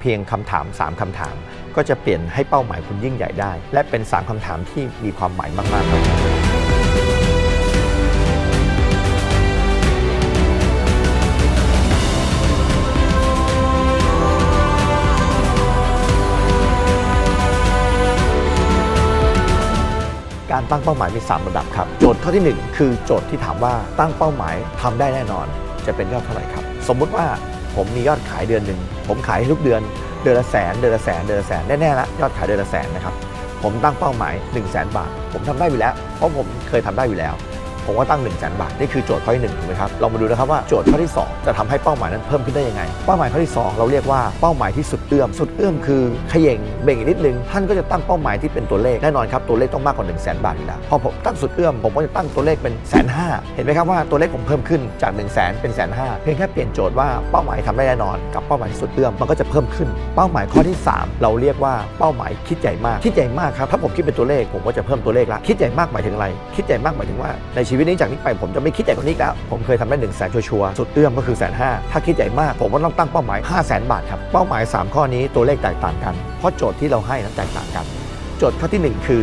เพียงคำถาม 3 คำถาม ก็จะเปลี่ยนให้เป้าหมายคุณยิ่งใหญ่ได้ และเป็น 3 คำถามที่มีความหมายมากๆครับการตั้งเป้าหมายมี 3 ระดับครับ โจทย์ข้อที่ 1 คือโจทย์ที่ถามว่าตั้งเป้าหมายทำได้แน่นอน จะเป็นยอดเท่าไหร่ครับ สมมุติว่า ผมมียอดขายเดือนหนึ่งผมขายทุกเดือนเดือนละแสนเดือนละแสนเดือนละแสนแน่ๆละยอดขายเดือนละแสนนะครับผมตั้งเป้าหมาย 1 0 0 0 0แบาท ผมทำได้อยู่แล้ว เพราะผมเคยทำได้อยู่แล้ว ผมก็ตั้ง1 0 0 0 0แสนบาทนี่คือโจทย์ข้อที่1ถูกไหมครับเรามาดูนะครับว่าโจทย์ข้อที่ 2 จะทำให้เป้าหมายนั้นเพิ่มขึ้นได้ยังไง เป้าหมายข้อที่ 2 เราเรียกว่าเป้าหมายที่สุดเอื้อม สุดเอื้อมคือเขย่งเบ่งอีกนิดนึงท่านก็จะตั้งเป้าหมายที่เป็นตัวเลขแน่นอนครับตัวเลขต้องมากกว่า1 0 0 0 0แสนบาทอยู่แล้วพอผมตั้งสุดเอื้อมผมก็จะตั้งตัวเลขเป็นแสนห้าเห็นไหมครับว่าตัวเลขผมเพิ่มขึ้นจาก1 0 0 0 0แสนเป็นแสนห้าเพียงแค่เปลี่ยนโจทย์ว่าเป้าหมายทำได้แน่นอน กับเป้าหมายที่สุดเอื้อมมันก็จะเพิ่มขึ้น เป้าหมายข้อที่ 3 เราเรียกว่าเป้าหมายคิดใหญ่มากคิดใหญ่มากครับถ้าผมคิดเป็นตัวเลขผมก็จะเพิ่มตัวเลขละคิดใหญ่มากหมายถึงอะไร คิดใหญ่มากหมายถึงว่าในชีวิตวินี้จากนี้ไปผมจะไม่คิดใหญ่กว่านี้แล้ว ผมเคยทำได้หนึ่งแสนชัวร์สุดเอื้อมก็คือแสนห้าถ้าคิดใหญ่มากผมก็ต้องตั้งเป้าหมาย 5 0 0แสนบาทครับ เป้าหมาย 3 ข้อนี้ตัวเลขแตกต่างกัน เพราะโจทย์ที่เราให้นั้นแตกต่างกัน โจทย์ข้อที่ 1 คือ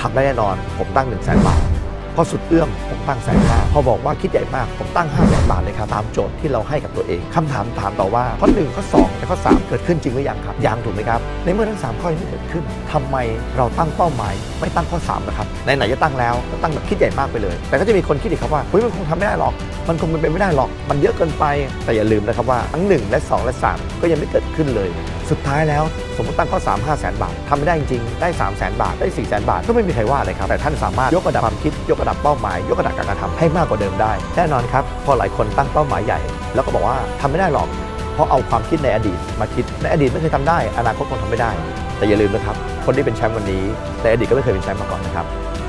ทำได้แน่นอน ผมตั้ง1 0 0 0 0แสนบาท พอสุดเอื้อมผมตั้งแสนห้าพอบอกว่าคิดใหญ่มากผมตั้ง5 0 0แสนบาทเลยครับตามโจทย์ที่เราให้กับตัวเองคำถามถามต่อว่าข้อ1ข้อ2และข้อ 3 เกิดขึ้นจริงหรือยังครับยังถูกไหมครับ ในเมื่อทั้ง 3 ข้อนี้ไม่เกิดขึ้นทำไมเราตั้งเป้าหมายไม่ตั้งข้อ3นะครับไหนๆจะตั้งแล้วก็ตั้งแบบคิดใหญ่มากไปเลย แต่ก็จะมีคนคิดอีกครับว่าเฮ้ยมันคงทำไม่ได้หรอก มันคงเป็นไปไม่ได้หรอก มันเยอะเกินไปแต่อย่าลืมนะครับว่าทั้ง 1 และ 2 และ 3 ก็ยังไม่เกิดขึ้นเลย สุดท้ายแล้วสมมติตั้งข้อ 3 5 0 0 0 0 0บาททำไม่ได้จริงๆ ได้ 3 0 0 0 0 0บาท ได้4 0 0 0 0 0 บาท ก็ไม่มีใครว่าเลยครับ แต่ท่านสามารถยกระดับความคิด ยกระดับเป้าหมาย ยกระดับการกระทำให้มากกว่าเดิมได้ แน่นอนครับ พอหลายคนตั้งเป้าหมายใหญ่ แล้วก็บอกว่าทำไม่ได้หรอก เพราะเอาความคิดในอดีตมาคิด ในอดีตไม่เคยทำได้ อนาคตคงทำไม่ได้ แต่อย่าลืมนะครับ คนที่เป็นแชมป์วันนี้ ในอดีตก็ไม่เคยเป็นแชมป์มาก่อนนะครับ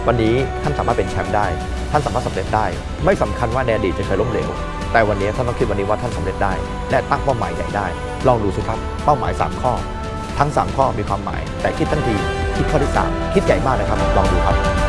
วันนี้ท่านสามารถเป็นแชมป์ได้ ท่านสามารถสำเร็จได้ ไม่สำคัญว่าในอดีตจะเคยล้มเหลว แต่วันนี้ท่านต้องคิดวันนี้ว่าท่านสำเร็จได้ และตั้งเป้าหมายใหญ่ได้ ลองดูสิครับ เป้าหมาย 3 ข้อ ทั้ง 3 ข้อมีความหมาย แต่คิดทั้งทีคิดข้อที่ 3 คิดใหญ่มากนะครับ ลองดูครับ